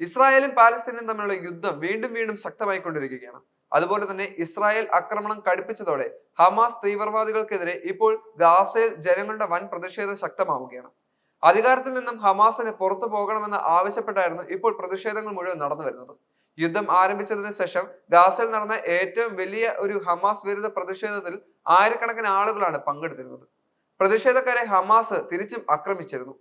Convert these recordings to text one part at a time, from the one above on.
ഇസ്രായേലും പാലസ്തീനും തമ്മിലുള്ള യുദ്ധം വീണ്ടും വീണ്ടും ശക്തമായിക്കൊണ്ടിരിക്കുകയാണ്. അതുപോലെ തന്നെ ഇസ്രായേൽ ആക്രമണം കടുപ്പിച്ചതോടെ ഹമാസ് തീവ്രവാദികൾക്കെതിരെ ഇപ്പോൾ ഗാസയിൽ ജനങ്ങളുടെ വൻ പ്രതിഷേധം ശക്തമാവുകയാണ്. അധികാരത്തിൽ നിന്നും ഹമാസിന് പുറത്തു പോകണമെന്ന് ആവശ്യപ്പെട്ടായിരുന്നു ഇപ്പോൾ പ്രതിഷേധങ്ങൾ മുഴുവൻ നടന്നു വരുന്നത്. യുദ്ധം ആരംഭിച്ചതിന് ശേഷം ഗാസയിൽ നടന്ന ഏറ്റവും വലിയ ഒരു ഹമാസ് വിരുദ്ധ പ്രതിഷേധത്തിൽ ആയിരക്കണക്കിന് ആളുകളാണ് പങ്കെടുത്തിരുന്നത്. പ്രതിഷേധക്കാരെ ഹമാസ് തിരിച്ചും ആക്രമിച്ചിരുന്നു.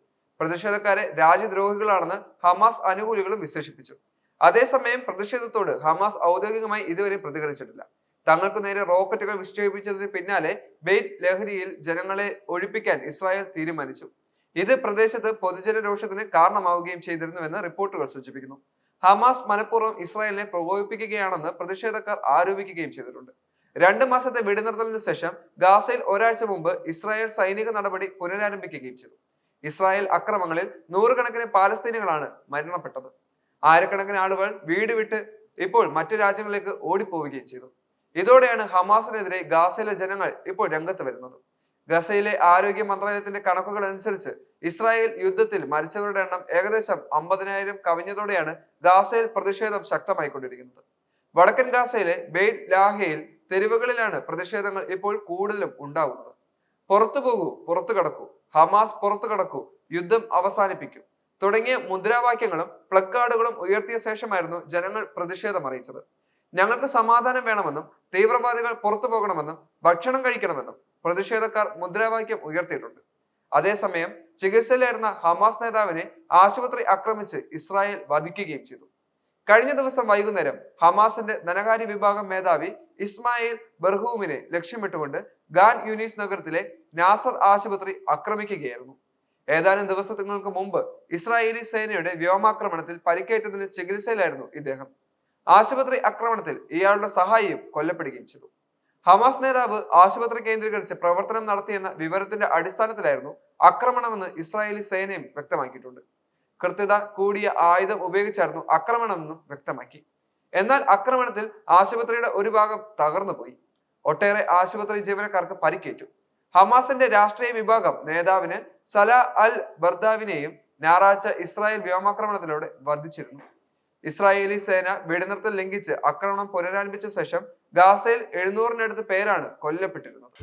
പ്രതിഷേധക്കാരെ രാജ്യദ്രോഹികളാണെന്ന് ഹമാസ് അനുകൂലികളും വിശേഷിപ്പിച്ചു. അതേസമയം പ്രതിഷേധത്തോട് ഹമാസ് ഔദ്യോഗികമായി ഇതുവരെ പ്രതികരിച്ചിട്ടില്ല. തങ്ങൾക്ക് നേരെ റോക്കറ്റുകൾ വിക്ഷേപിച്ചതിന് പിന്നാലെ ബെയ്റ്റ് ലഹരിയിൽ ജനങ്ങളെ ഒഴിപ്പിക്കാൻ ഇസ്രായേൽ തീരുമാനിച്ചു. ഇത് പ്രദേശത്ത് പൊതുജന രോഷത്തിന് കാരണമാവുകയും ചെയ്തിരുന്നുവെന്ന് റിപ്പോർട്ടുകൾ സൂചിപ്പിക്കുന്നു. ഹമാസ് മനഃപൂർവം ഇസ്രായേലിനെ പ്രകോപിപ്പിക്കുകയാണെന്ന് പ്രതിഷേധക്കാർ ആരോപിക്കുകയും ചെയ്തിട്ടുണ്ട്. രണ്ട് മാസത്തെ വെടിനിർത്തലിന് ശേഷം ഗാസയിൽ ഒരാഴ്ച മുമ്പ് ഇസ്രായേൽ സൈനിക നടപടി പുനരാരംഭിക്കുകയും ചെയ്തു. ഇസ്രായേൽ അക്രമങ്ങളിൽ നൂറുകണക്കിന് പാലസ്തീനികളാണ് മരണപ്പെട്ടത്. ആയിരക്കണക്കിന് ആളുകൾ വീട് വിട്ട് ഇപ്പോൾ മറ്റു രാജ്യങ്ങളിലേക്ക് ഓടിപ്പോവുകയും ചെയ്തു. ഇതോടെയാണ് ഹമാസിനെതിരെ ഗാസയിലെ ജനങ്ങൾ ഇപ്പോൾ രംഗത്ത് വരുന്നത്. ഗസയിലെ ആരോഗ്യ മന്ത്രാലയത്തിന്റെ കണക്കുകൾ അനുസരിച്ച് ഇസ്രായേൽ യുദ്ധത്തിൽ മരിച്ചവരുടെ എണ്ണം ഏകദേശം അമ്പതിനായിരം കവിഞ്ഞതോടെയാണ് ഗാസയിൽ പ്രതിഷേധം ശക്തമായിക്കൊണ്ടിരിക്കുന്നത്. വടക്കൻ ഗാസയിലെ ബെയ്റ്റ് ലാഹയിൽ തെരുവുകളിലാണ് പ്രതിഷേധങ്ങൾ ഇപ്പോൾ കൂടുതലും ഉണ്ടാകുന്നത് പുറത്തു പോകൂ പുറത്തു കടക്കൂ. ഹമാസ് പുറത്തു കടക്കൂ യുദ്ധം അവസാനിപ്പിക്കും. തുടങ്ങിയ മുദ്രാവാക്യങ്ങളും പ്ലക്കാർഡുകളും ഉയർത്തിയ ശേഷമായിരുന്നു ജനങ്ങൾ പ്രതിഷേധം അറിയിച്ചത്. ഞങ്ങൾക്ക് സമാധാനം വേണമെന്നും തീവ്രവാദികൾ പുറത്തു പോകണമെന്നും ഭക്ഷണം കഴിക്കണമെന്നും പ്രതിഷേധക്കാർ മുദ്രാവാക്യം ഉയർത്തിയിട്ടുണ്ട്. അതേസമയം ചികിത്സയിലായിരുന്ന ഹമാസ് നേതാവിനെ ആശുപത്രി ആക്രമിച്ച് ഇസ്രായേൽ വധിക്കുകയും ചെയ്തു. കഴിഞ്ഞ ദിവസം വൈകുന്നേരം ഹമാസിന്റെ ധനകാര്യ വിഭാഗം മേധാവി ഇസ്മായിൽ ബർഹൂമിനെ ലക്ഷ്യമിട്ടുകൊണ്ട് ഗാൻ യൂനീസ് നഗരത്തിലെ നാസർ ആശുപത്രി ആക്രമിക്കുകയായിരുന്നു. ഏതാനും ദിവസങ്ങൾക്ക് മുമ്പ് ഇസ്രായേലി സേനയുടെ വ്യോമാക്രമണത്തിൽ പരിക്കേറ്റതിന് ചികിത്സയിലായിരുന്നു ഇദ്ദേഹം. ആശുപത്രി ആക്രമണത്തിൽ ഇയാളുടെ സഹായിയും കൊല്ലപ്പെടുകയും ചെയ്തു. ഹമാസ് നേതാവ് ആശുപത്രി കേന്ദ്രീകരിച്ച് പ്രവർത്തനം നടത്തിയെന്ന വിവരത്തിന്റെ അടിസ്ഥാനത്തിലായിരുന്നു ആക്രമണമെന്ന് ഇസ്രായേലി സേനയും വ്യക്തമാക്കിയിട്ടുണ്ട്. കൃത്യത കൂടിയ ആയുധം ഉപയോഗിച്ചായിരുന്നു ആക്രമണമെന്നും വ്യക്തമാക്കി. എന്നാൽ ആക്രമണത്തിൽ ആശുപത്രിയുടെ ഒരു ഭാഗം തകർന്നുപോയി ഒട്ടേറെ ആശുപത്രി ജീവനക്കാർക്ക് പരിക്കേറ്റു. ഹമാസിന്റെ രാഷ്ട്രീയ വിഭാഗം നേതാവിന് സല അൽ ബർദാവിനെയും ഞായറാഴ്ച ഇസ്രായേൽ വ്യോമാക്രമണത്തിലൂടെ വധിച്ചിരുന്നു ഇസ്രായേലി സേന വെടിനിർത്തൽ ലംഘിച്ച് ആക്രമണം പുനരാരംഭിച്ച ശേഷം ഗാസയിൽ എഴുന്നൂറിനടുത്ത് പേരാണ് കൊല്ലപ്പെട്ടിരുന്നത്.